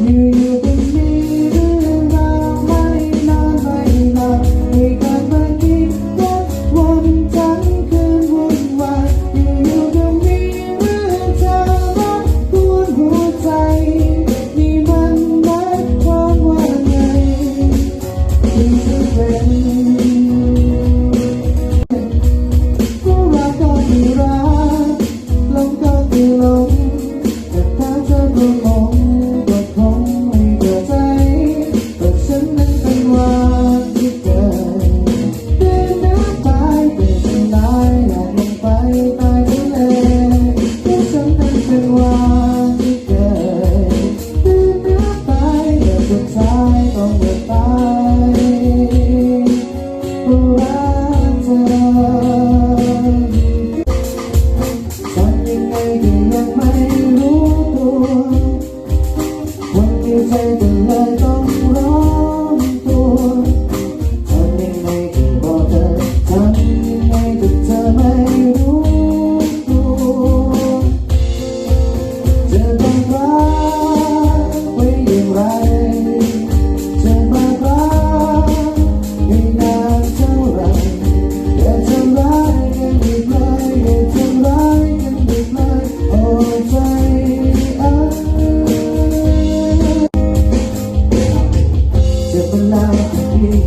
you.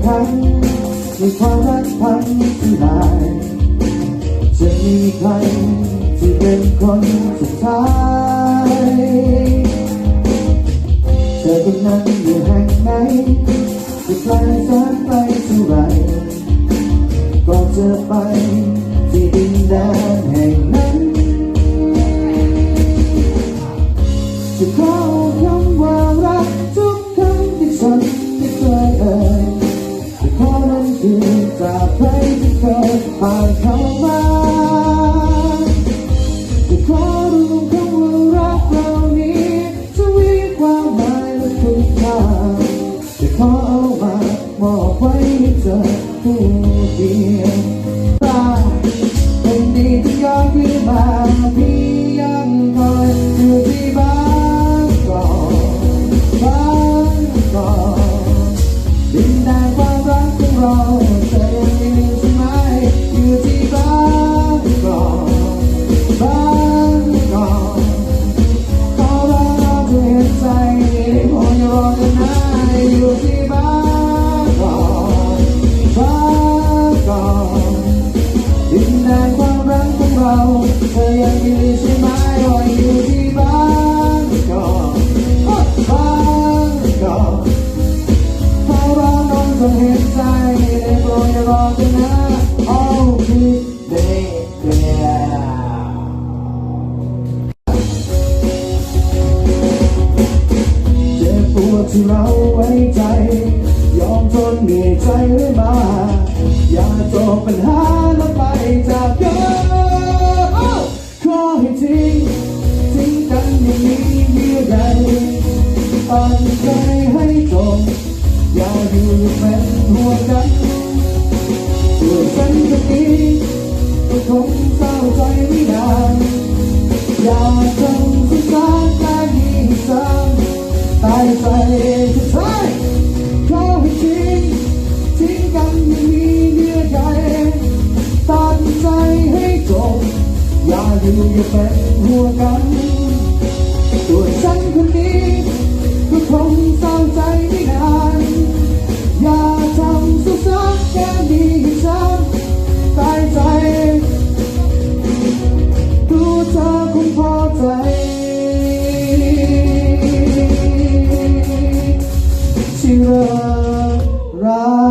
พันในความรักพันที่นายจะมีใครที่เป็นคนสุดท้ายเธอคนนั้นอยู่แห่งไหนจะไกลแสนไกลเท่าไรก็จะไปที่ดินแดน I come ที่เราไว้ใจ ยอมทนเหนื่อยใจไว้มา อย่าจบปัญหาแล้วไปจากกันขอให้ทิ้งทิ้งกันอย่างนี้ยืดใดอ่านใจให้จบอย่าอยู่เป็นหัวกันตัวฉันจะนี้ก็คงเศร้าใจไม่ได้ อยู่ก็เป็นหัวกันตัวฉันคนนี้ก็คงเศร้าใจไม่นานอย่าทำสุขสักแค่ดีกับฉันตายใจตัวเธอคงพอใจที่เรารัก